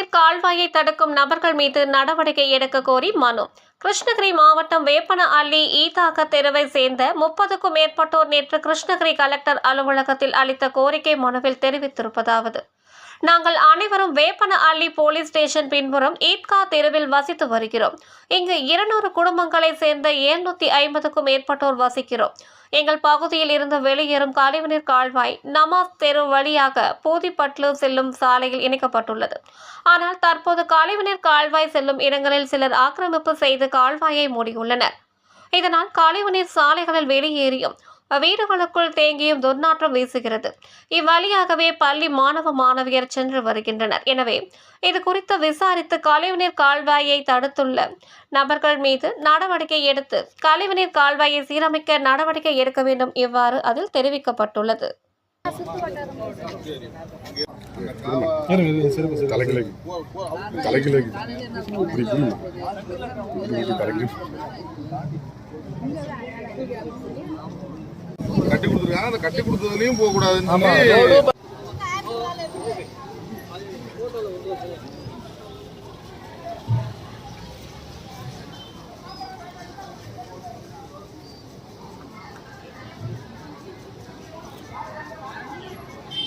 கால்வாயை தடுக்கும் நபர்கள் மீது நடவடிக்கை எடுக்க கோரி மனு. கிருஷ்ணகிரி மாவட்டம் வேப்பன அள்ளி ஈதாக தெருவை சேர்ந்த முப்பதுக்கும் மேற்பட்டோர் நேற்று கிருஷ்ணகிரி கலெக்டர் அலுவலகத்தில் அளித்த கோரிக்கை மனுவில் தெரிவித்திருப்பதாவது. நாங்கள் அனைவரும் வேப்பன அள்ளி போலீஸ் ஸ்டேஷன் பின்புறம் ஈத்கா தெருவில் வசித்து வருகிறோம். இங்கு இருநூறு குடும்பங்களைச் சேர்ந்த எழுநூத்தி ஐம்பதுக்கும் மேற்பட்டோர் வசிக்கிறோம். எங்கள் பகுதியில் இருந்து வெளியேறும் கழிவுநீர் கால்வாய் நமாஸ் தெரு வழியாக போதிப்பட்லு செல்லும் சாலையில் இணைக்கப்பட்டுள்ளது. ஆனால் தற்போது கழிவுநீர் கால்வாய் செல்லும் இடங்களில் சிலர் ஆக்கிரமிப்பு செய்து கால்வாயை மூடியுள்ளனர். இதனால் கழிவுநீர் சாலைகளில் வெளியேறியும் வீடுகளுக்குள் தேங்கியும் துர்நாற்றம் வீசுகிறது. இவ்வழியாகவே பள்ளி மாணவ மாணவியர் சென்று வருகின்றனர். எனவே இது குறித்து விசாரித்து கழிவுநீர் கால்வாயை தடுத்துள்ள நபர்கள் மீது நடவடிக்கை எடுத்து கழிவுநீர் கால்வாயை சீரமைக்க நடவடிக்கை எடுக்க வேண்டும் இவ்வாறு அதில் தெரிவிக்கப்பட்டுள்ளது. தலைக்கிழக்கு கட்டி கொடுத்துருக்காங்க. அந்த கட்டி கொடுத்ததுலயும் போக கூடாதுன்னு